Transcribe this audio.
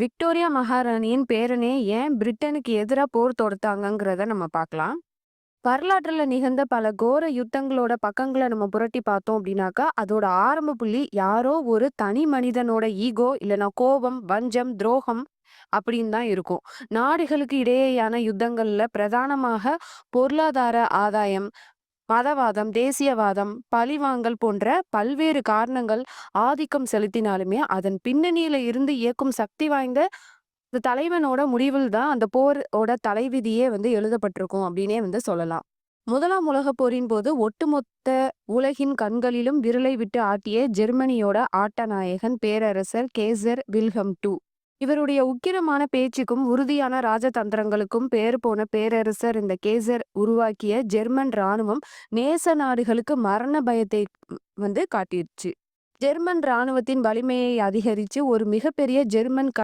Victoria மகாராணியின் பேரனே ஏன் பிரிட்டனுக்கு எதிரா போர் தொடுத்தாங்கங்கிறத நம்ம பார்க்கலாம். வரலாற்றுல நிகழ்ந்த பல கோர யுத்தங்களோட பக்கங்களை நம்ம புரட்டி பார்த்தோம் அப்படின்னாக்கா, அதோட ஆரம்ப புள்ளி யாரோ ஒரு தனி மனிதனோட ஈகோ, இல்லைனா கோபம், வஞ்சம், துரோகம் அப்படின்னு தான் இருக்கும். நாடுகளுக்கு இடையேயான யுத்தங்கள்ல பிரதானமாக பொருளாதார ஆதாயம், மதவாதம், தேசியவாதம், பழிவாங்கல் போன்ற பல்வேறு காரணங்கள் ஆதிக்கம் செலுத்தினாலுமே, அதன் பின்னணியில இருந்து இயக்கும் சக்தி வாய்ந்த இந்த தலைவனோட முடிவில் தான் அந்த போரோட தலைவிதியே வந்து எழுதப்பட்டிருக்கும் அப்படின்னே வந்து சொல்லலாம். முதலாம் உலகப் போரின் போது ஒட்டுமொத்த உலகின் கண்களிலும் விரலை விட்டு ஆட்டிய ஜெர்மனியோட ஆட்டநாயகன் பேரரசர் கேசர் வில்ஹம் டூ. இவருடைய உக்கிரமான பேச்சுக்கும், உறுதியான ராஜதந்திரங்களுக்கும் பேர் போன பேரரசர் இந்த கேசர் உருவாக்கிய ஜெர்மன் ராணுவம் நேச நாடுகளுக்கு மரண பயத்தை வந்து காட்டிடுச்சு. ஜெர்மன் ராணுவத்தின் வலிமையை அதிகரிச்சு ஒரு மிகப்பெரிய ஜெர்மன்